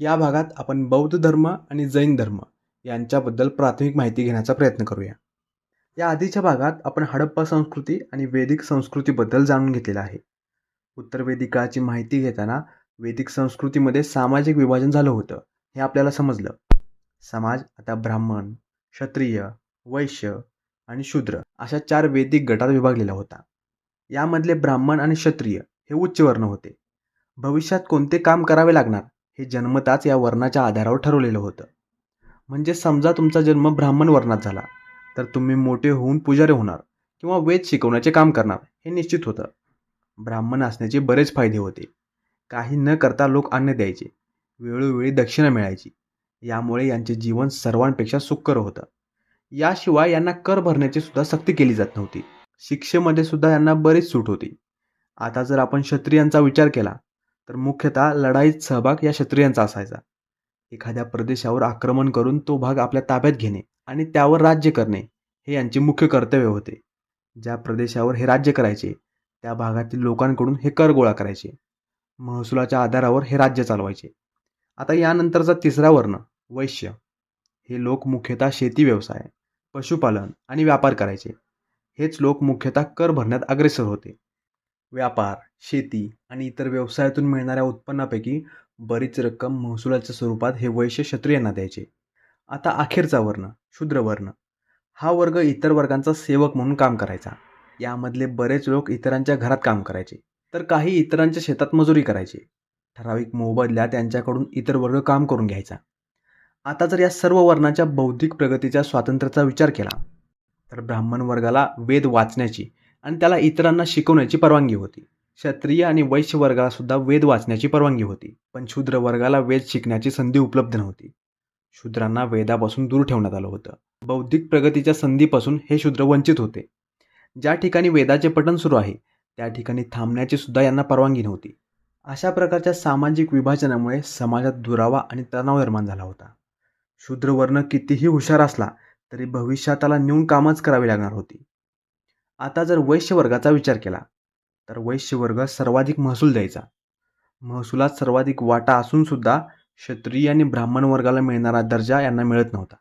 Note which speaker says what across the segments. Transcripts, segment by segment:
Speaker 1: या भागात आपण बौद्ध धर्म आणि जैन धर्म यांच्याबद्दल प्राथमिक माहिती घेण्याचा प्रयत्न करूया. या आधीच्या भागात आपण हडप्पा संस्कृती आणि वैदिक संस्कृतीबद्दल जाणून घेतलेलं आहे. उत्तर वैदिक काळाची माहिती घेताना वैदिक संस्कृतीमध्ये सामाजिक विभाजन झालं होतं हे आपल्याला समजलं. समाज आता ब्राह्मण क्षत्रिय वैश्य आणि शूद्र अशा चार वैदिक गटात विभागलेला होता. यामधले ब्राह्मण आणि क्षत्रिय हे उच्च वर्ण होते. भविष्यात कोणते काम करावे लागणार? हे जन्मताच या वर्णाच्या आधारावर ठरवलेलं होतं. म्हणजे समजा तुमचा जन्म ब्राह्मण वर्णात झाला तर तुम्ही मोठे होऊन पुजारी होणार किंवा वेद शिकवण्याचे काम करणार हे निश्चित होतं. ब्राह्मण असण्याचे बरेच फायदे होते. काही न करता लोक अन्न द्यायचे वेळोवेळी दक्षिणा मिळायची. यामुळे यांचे जीवन सर्वांपेक्षा सुखकर होतं. याशिवाय यांना कर भरण्याची सुद्धा सक्ती केली जात नव्हती. शिक्षेमध्ये सुद्धा यांना बरीच सूट होती. आता जर आपण क्षत्रियांचा विचार केला तर मुख्यतः लढाईत सहभाग या क्षत्रियांचा असायचा. एखाद्या प्रदेशावर आक्रमण करून तो भाग आपल्या ताब्यात घेणे आणि त्यावर राज्य करणे हे यांचे मुख्य कर्तव्य होते. ज्या प्रदेशावर हे राज्य करायचे त्या भागातील लोकांकडून हे कर गोळा करायचे. महसुलाच्या आधारावर हे राज्य चालवायचे. आता यानंतरचा तिसरा वर्ण वैश्य. हे लोक मुख्यतः शेती व्यवसाय पशुपालन आणि व्यापार करायचे. हेच लोक मुख्यतः कर भरण्यात अग्रेसर होते. व्यापार शेती आणि इतर व्यवसायातून मिळणाऱ्या उत्पन्नापैकी बरीच रक्कम महसुलाच्या स्वरूपात हे वैश्य क्षत्रियांना द्यायचे. आता अखेरचा वर्ण शूद्र वर्ण. हा वर्ग इतर वर्गांचा सेवक म्हणून काम करायचा. यामधले बरेच लोक इतरांच्या घरात काम करायचे. तर काही इतरांच्या शेतात मजुरी करायचे. ठराविक मोबदल्या त्यांच्याकडून इतर वर्ग काम करून घ्यायचा. आता जर या सर्व वर्णाच्या बौद्धिक प्रगतीच्या स्वातंत्र्याचा विचार केला तर ब्राह्मण वर्गाला वेद वाचण्याची आणि त्याला इतरांना शिकवण्याची परवानगी होती. क्षत्रिय आणि वैश्य वर्गाला सुद्धा वेद वाचण्याची परवानगी होती पण शूद्र वर्गाला वेद शिकण्याची संधी उपलब्ध नव्हती. शूद्रांना वेदापासून दूर ठेवण्यात आलं होतं. बौद्धिक प्रगतीच्या संधीपासून हे शूद्र वंचित होते. ज्या ठिकाणी वेदाचे पठण सुरू आहे त्या ठिकाणी थांबण्याची सुद्धा यांना परवानगी नव्हती. अशा प्रकारच्या सामाजिक विभाजनामुळे समाजात दुरावा आणि तणाव निर्माण झाला होता. शूद्रवर्ण कितीही हुशार असला तरी भविष्यात त्याला नेऊन कामच करावी लागणार होती. आता जर वैश्य वर्गाचा विचार केला तर वैश्य वर्ग सर्वाधिक महसूल द्यायचा. महसुलात सर्वाधिक वाटा असूनसुद्धा क्षत्रिय आणि ब्राह्मण वर्गाला मिळणारा दर्जा यांना मिळत नव्हता.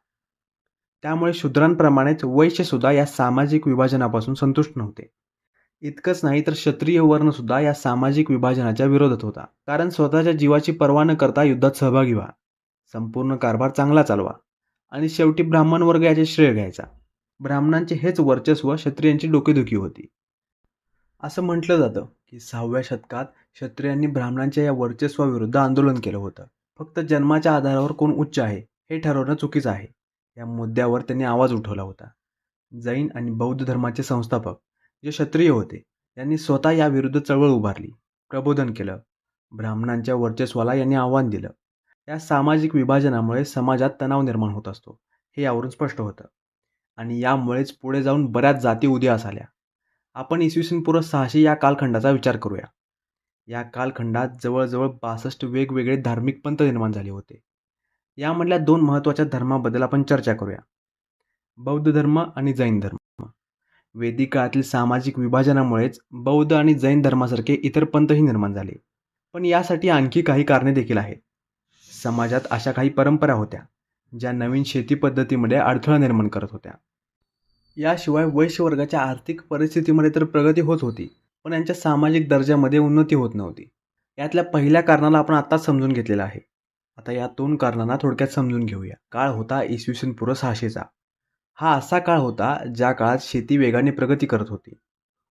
Speaker 1: त्यामुळे शूद्रांप्रमाणेच वैश्यसुद्धा या सामाजिक विभाजनापासून संतुष्ट नव्हते. इतकंच नाही तर क्षत्रिय वर्णसुद्धा या सामाजिक विभाजनाच्या विरोधात होता. कारण स्वतःच्या जीवाची पर्वा न करता युद्धात सहभागी व्हा. संपूर्ण कारभार चांगला चालवा. आणि शेवटी ब्राह्मण वर्ग याचे श्रेय घ्यायचा. ब्राह्मणांचे हेच वर्चस्व क्षत्रियांची डोकेदुखी होती. असं म्हटलं जातं की सहाव्या शतकात क्षत्रियांनी ब्राह्मणांच्या या वर्चस्वाविरुद्ध आंदोलन केलं होतं. फक्त जन्माच्या आधारावर कोण उच्च आहे हे ठरवणं चुकीचं आहे. या मुद्द्यावर त्यांनी आवाज उठवला होता. जैन आणि बौद्ध धर्माचे संस्थापक जे क्षत्रिय होते यांनी स्वतः याविरुद्ध चळवळ उभारली प्रबोधन केलं. ब्राह्मणांच्या वर्चस्वाला यांनी आव्हान दिलं. या सामाजिक विभाजनामुळे समाजात तणाव निर्माण होत असतो हे यावरून स्पष्ट होतं. आणि यामुळेच पुढे जाऊन बऱ्याच जाती उदयास आल्या आपण इसवी सन पूर्व सहाशे या कालखंडाचा विचार करूया. या कालखंडात जवळजवळ बासष्ट वेगवेगळे धार्मिक पंथ निर्माण झाले होते. यामधल्या दोन महत्त्वाच्या धर्माबद्दल आपण चर्चा करूया. बौद्ध धर्म आणि जैन धर्म. वेदिक काळातील सामाजिक विभाजनामुळेच बौद्ध आणि जैन धर्मासारखे इतर पंथही निर्माण झाले. पण यासाठी आणखी काही कारणे देखील आहेत. समाजात अशा काही परंपरा होत्या. ज्या नवीन शेती पद्धतीमध्ये अडथळा निर्माण करत होत्या. याशिवाय वैश्य वर्गाच्या आर्थिक परिस्थितीमध्ये तर प्रगती होत होती पण यांच्या सामाजिक दर्जामध्ये उन्नती होत नव्हती. यातल्या पहिल्या कारणाला आपण आत्ताच समजून घेतलेलं आहे. आता या दोन कारणांना थोडक्यात समजून घेऊया. काळ होता इसवी सन पूर्व सहाशेचा. हा असा काळ होता ज्या काळात शेती वेगाने प्रगती करत होती.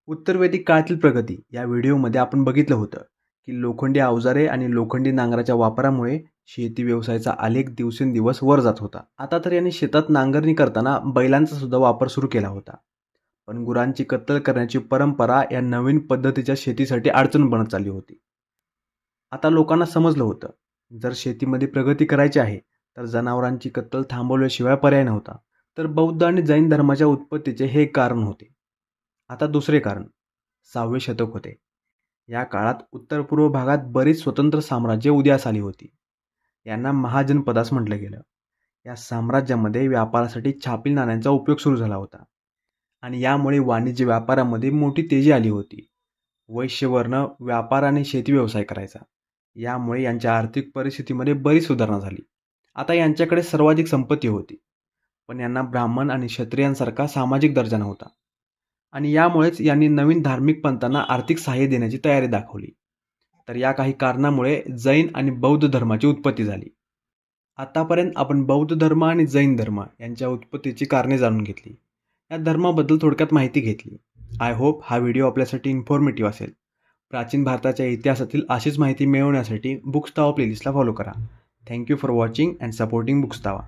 Speaker 1: उत्तर वैदिक काळातील प्रगती या व्हिडिओमध्ये आपण बघितलं होतं की लोखंडी अवजारे आणि लोखंडी नांगराच्या वापरामुळे शेती व्यवसायाचा आलेख दिवसेंदिवस वर जात होता. आता तर यांनी शेतात नांगरणी करताना बैलांचा सुद्धा वापर सुरू केला होता. पण गुरांची कत्तल करण्याची परंपरा या नवीन पद्धतीच्या शेतीसाठी अडचण बनत चालली होती. आता लोकांना समजलं होतं. जर शेतीमध्ये प्रगती करायची आहे तर जनावरांची कत्तल थांबवल्याशिवाय पर्याय नव्हता. तर बौद्ध आणि जैन धर्माच्या उत्पत्तीचे हे कारण होते. आता दुसरे कारण. सहावे शतक होते. या काळात उत्तर पूर्व भागात बरीच स्वतंत्र साम्राज्ये उदयास आली होती. यांना महाजनपदास म्हटलं गेलं. या साम्राज्यामध्ये व्यापारासाठी छापील नाण्यांचा उपयोग सुरू झाला होता. आणि यामुळे वाणिज्य व्यापारामध्ये मोठी तेजी आली होती. वैश्यवर्ण व्यापार आणि शेती व्यवसाय करायचा. यामुळे यांच्या आर्थिक परिस्थितीमध्ये बरीच सुधारणा झाली. आता यांच्याकडे सर्वाधिक संपत्ती होती. पण यांना ब्राह्मण आणि क्षत्रियांसारखा सामाजिक दर्जा नव्हता. आणि यामुळेच यांनी नवीन धार्मिक पंथांना आर्थिक सहाय्य देण्याची तयारी दाखवली. तर या काही कारणामुळे जैन आणि बौद्ध धर्माची उत्पत्ती झाली. आतापर्यंत आपण बौद्ध धर्म आणि जैन धर्म यांच्या उत्पत्तीची कारणे जाणून घेतली. या धर्माबद्दल थोडक्यात माहिती घेतली. आय होप हा व्हिडिओ आपल्यासाठी इन्फॉर्मेटिव्ह असेल. प्राचीन भारताच्या इतिहासातील अशीच माहिती मिळवण्यासाठी बुक्स्तावा प्लेलिस्टला फॉलो करा. Thank you for watching and supporting बुक्स्तावा